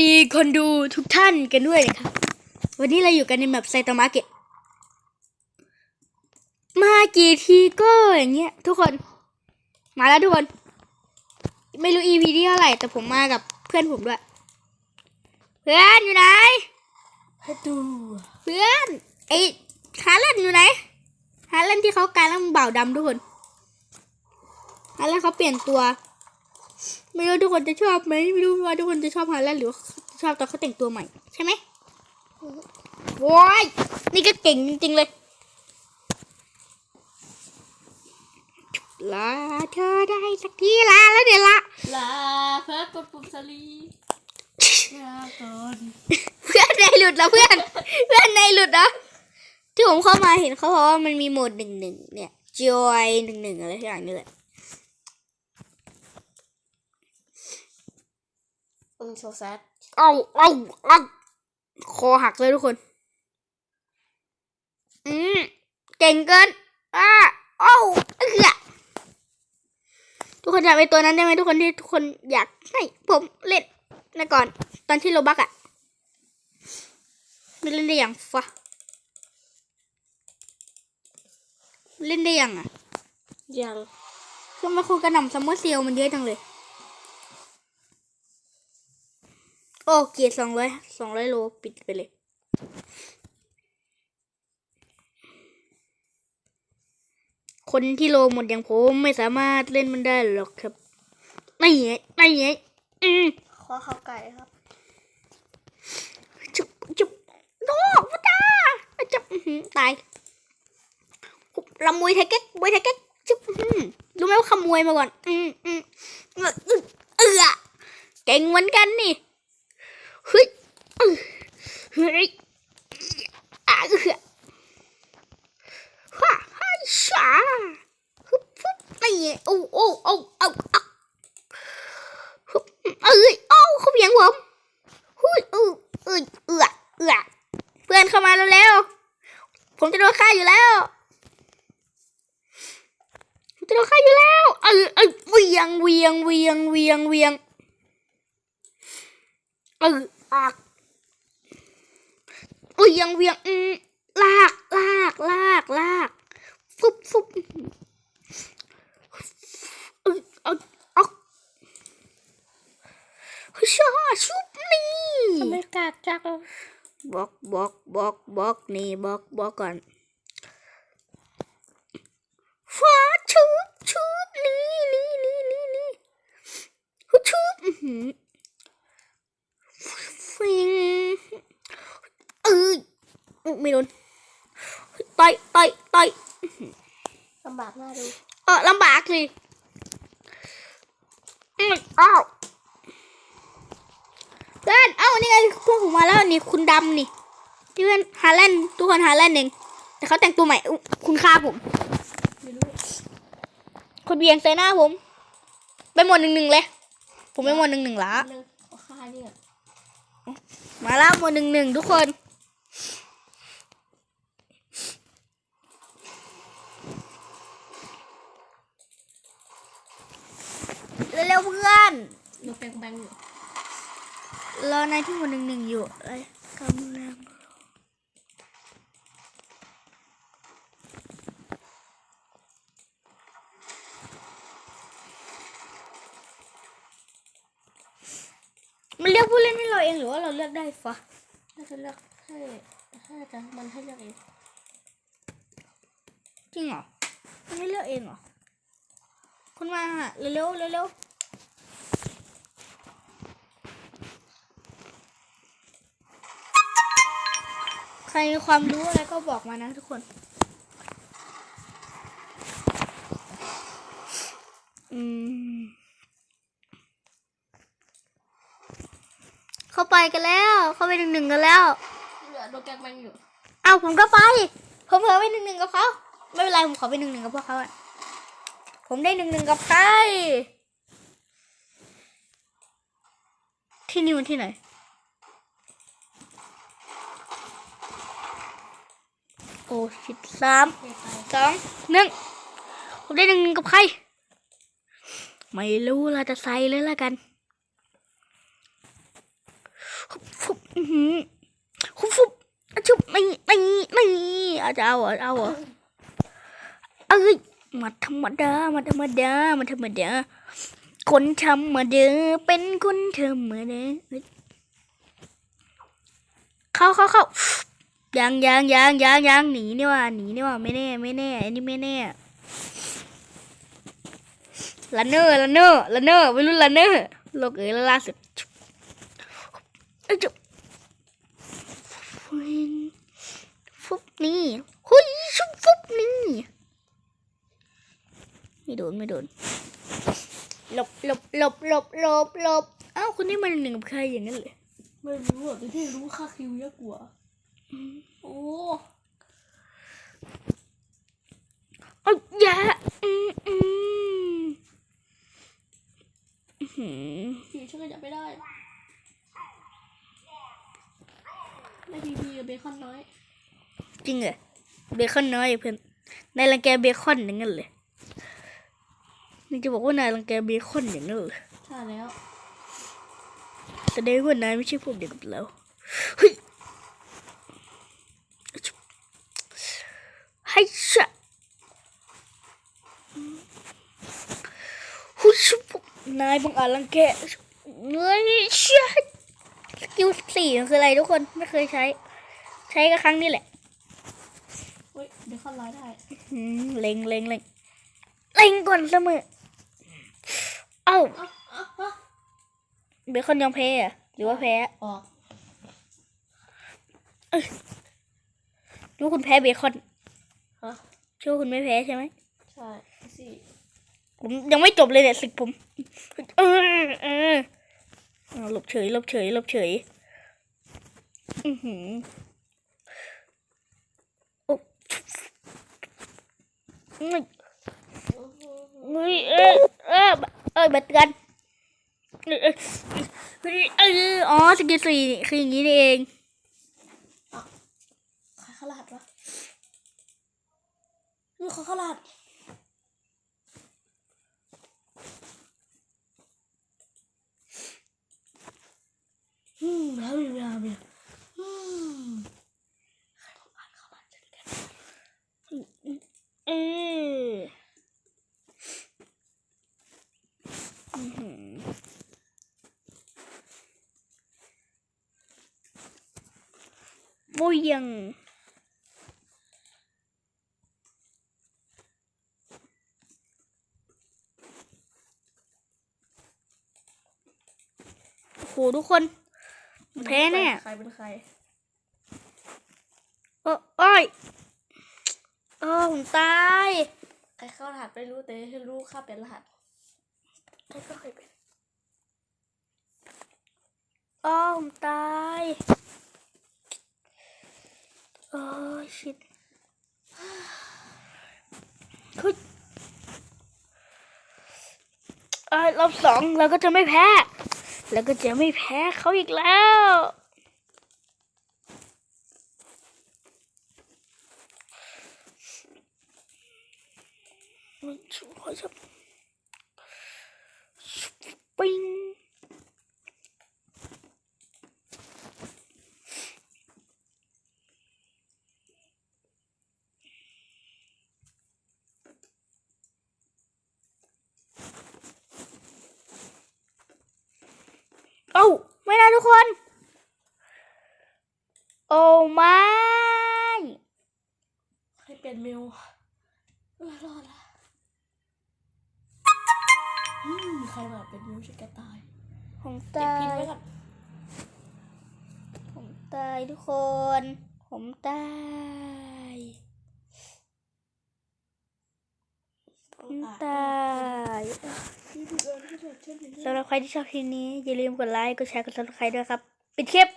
ดีคนดูทุกท่านกันด้วยนะครับ วันนี้เราอยู่กันในแบบไซตามะเกะมากี่ทีก็อย่างเงี้ย ทุกคน มาแล้วทุกคน ไม่รู้ EP ที่เท่าไหร่ แต่ผมมากับเพื่อนผมด้วย เพื่อนอยู่ไหนให้ดูเพื่อนไอ้ฮาร์เลนอยู่ไหนฮาร์เลนที่เขากลายร่างบ่าวดำทุกคนฮาร์เลนเขาเปลี่ยนตัว ไม่รู้ทุกคนจะชอบไหมไม่รู้ว่าทุกคนจะชอบฮาร์เลนหรือว่าชอบตอนเขาแต่งตัวใหม่ ใช่ไหมว้ายนี่ก็เก่งจริงๆเลยลาเธอได้สักทีลาแล้วเดี๋ยวละลาเพื่อกดปุ่มสลีลาก่อนเพื่อนในหลุดแล้วเพื่อน เพื่อนในหลุดนะที่ผมเข้ามาเห็นเขาบอกว่ามันมีโหมดหนึ่งหนึ่งเนี่ยจอยหนึ่งหนึ่งอะไรทุกอย่างนี่แหละ อืมโซแซดเอาเอาเอาคอหักเลยทุกคน อืมเก่งเกินอ้าเอ้าเอื้อทุกคนจำไอ้ตัวนั้นได้ไหมทุกคนที่ทุกคนอยากให้ผมเล่นนะก่อน ตอนที่โรบักอะไม่เล่นได้อย่างฟะเล่นได้ยังอะยังทำไมคุณกระหน่ำซัมเมอร์เซียลมันเยอะจังเลย โอ้เกียร์สองร้อยสองร้อยโลปิดไปเลย คนที่โลหมดอย่างผมไม่สามารถเล่นมันได้หรอกครับไม่ไงไม่ไงอืมขอเข้าไก่ครับจุบจุบโนพระตาจุบอื้อหือตายลำมวยไทยเก๊กมวยไทยเก๊กจุบอื้อหือรู้ไหมว่าขโมยมาก่อน อืมอืมเออเออเออเก่งเหมือนกันนี่ เฮ้ยเออเฮ้ยอะเออฮ่าฮ่าชาฮึบฮึบนี่ไงโอ้โอ้โอ้เอาเอาฮึบเอ้ยโอ้เขาเบียงผมหุ้ยอืออือเอือเอือเพื่อนเข้ามาแล้วแล้ว ผมจะโดนฆ่าอยู่แล้วผมจะโดนฆ่าอยู่แล้วเออเออเวียงเวียงเวียงเวียงเวียงเออ อักเวียงเวียงอืมลากลากลากลากฟุบฟุบเออเอาเอาเฮ้ยชาชุบนี่ทำไมกากจังบล็อกบล็อกบล็อกบล็อกนี่บล็อกบล็อกก่อนฟ้าชุบชุบนี่นี่นี่นี่นี่ฮึชุบอื้อหือฟิงเอ้ยอุ๊ย ไม่โดนต่อยต่อยต่อยลำบากน่าดูเออลำบากสิอืมอ้าวเพื่อนเอ้านี่ไงเพื่อนผมมาแล้วนี่คุณดำนี่ที่เพื่อนฮาแลนด์ทุกคนฮาแลนด์เองแต่เขาแต่งตัวใหม่อุ๊ยคุณฆ่าผมไม่รู้คุณเบียงใส่หน้าผมไปหมดหนึ่งหนึ่งเลย ผมไปหมดหนึ่งหนึ่งละนึงเอาค่าเนี่ยมาแล้วหมดหนึ่งหนึ่งทุกคน เร็วๆเพื่อนดูแบงแบงอยู่รอนายที่หมดหนึ่งหนึ่งอยู่เอ้ยกำลังมันเลือกผู้เล่นให้เราเองหรือว่าเราเลือกได้ฟะน่าจะเลือกให้ให้จะมันให้เลือกเองจริงเหรอมันให้เลือกเองเหรอคุณมาหาเร็วๆเร็ว ใครมีความรู้อะไรก็บอกมานะทุกคน อืม เข้าไปกันแล้ว เข้าไปหนึ่งหนึ่งกันแล้ว เหลือดูแบงแบงอยู่ เอาผมก็ไป ผมเผลอไปหนึ่งหนึ่งกับเขา ไม่เป็นไรผมขอไปหนึ่งหนึ่งกับพวกเขาอะผมได้หนึ่งหนึ่งกับใคร ที่นี่มันที่ไหน โอ้สิบสามสองหนึ่งผมได้หนึ่งกับใคร ไม่รู้เราจะใส่เลยละกันอือหือฟุบฟุบอะชุบไม่ไม่ไม่เอาจะเอาเหรอเอาเหรอเอ้ยมาธรรมดามาธรรมดามาธรรมดาคนธรรมดาเป็นคนธรรมดาเฮ้เข้าเข้าเข้า ยังยังยังยังยังหนีนี่ว่าหนีนี่ว่าไม่แน่ไม่แน่อันนี้ไม่แน่ลันเนอร์ลันเนอร์ลันเนอร์ไม่รู้ลันเนอร์โลกเอ๋ยล่าสุดเอ้ยจุ๊บฟิงฟุบนี่หุยชุบฟุบนี่ไม่โดนไม่โดนหลบหลบหลบหลบหลบหลบอ้าวคุณนี่มันหนึ่งกับใครอย่างนั้นเลยไม่รู้อะแต่ที่รู้ค่าคิวเยอะกว่า โอ้เอ้ยอย่าอืมอืมอื้อหือคิวฉันก็ยังไม่ได้ได้พีพีกับเบคอนน้อย จริงเหรอเบคอนน้อยอะเพื่อนนายรังแกเบคอนอย่างนั้นเลยนี่จะบอกว่านายรังแกเบคอนอย่างนั้นเลยใช่แล้วแสดงว่านายไม่ใช่พวกเดียวกับเราเฮ้ย ให้ชะหุยชุบนายบังอาจรังแกเงยชะสกิลสี่มันคืออะไรทุกคนไม่เคยใช้ ใช้ก็ครั้งนี้แหละเฮ้ยเบคอนร้ายได้อืมเล็งเล็งเล็งเล็งก่อนเสมอเอ้าอะอะอะเบคอนยอมแพ้เหรอะหรือว่าแพ้ออกรู้คุณแพ้เบคอน ฮะเชื่อว่าคุณไม่แพ้ใช่ไหมใช่สิผมยังไม่จบเลยเนี่ยศึกผมเออเออเอาหลบเฉยหลบเฉยหลบเฉยอือหือโอ้เฮ้ยเฮ้ยเออเออเออบัดกันเออเออเฮ้ยเอออ๋อสกิลสี่คืออย่างนี้นี่เองใครขลาดวะ นี่เขาขลาดอืมแล้วมีเวลาไหมอืมใครบอกอ่านขลาดจังกันเอออื้อหือบุยยังโอ้โหทุกคนแพ้แน่ใครเป็นใครเออโอ้ยเออผมตายใครเข้ารหัสไม่รู้แต่ให้รู้ข้าเป็นรหัสใครก็เคยเป็นเออผมตายโอ้ยชิดเฮ้ยเอ้ยรอบสองเราก็จะไม่แพ้ แล้วก็จะไม่แพ้เขาอีกแล้ว มันช่วยจะปิ้งเอ้าไม่นะทุกคน โอ้ไม่ใครเป็นมิวเออรอดละอืมใครมาเป็นมิวฉันแกตาย ผมเก็บตาพินยไว้ก่อนผมตายทุกคน ผมตายผมตาย สำหรับใครที่ชอบคลิปนี้ อย่าลืมกดไลค์ กดแชร์ กดซับสไครต์ด้วยครับ ปิดคลิป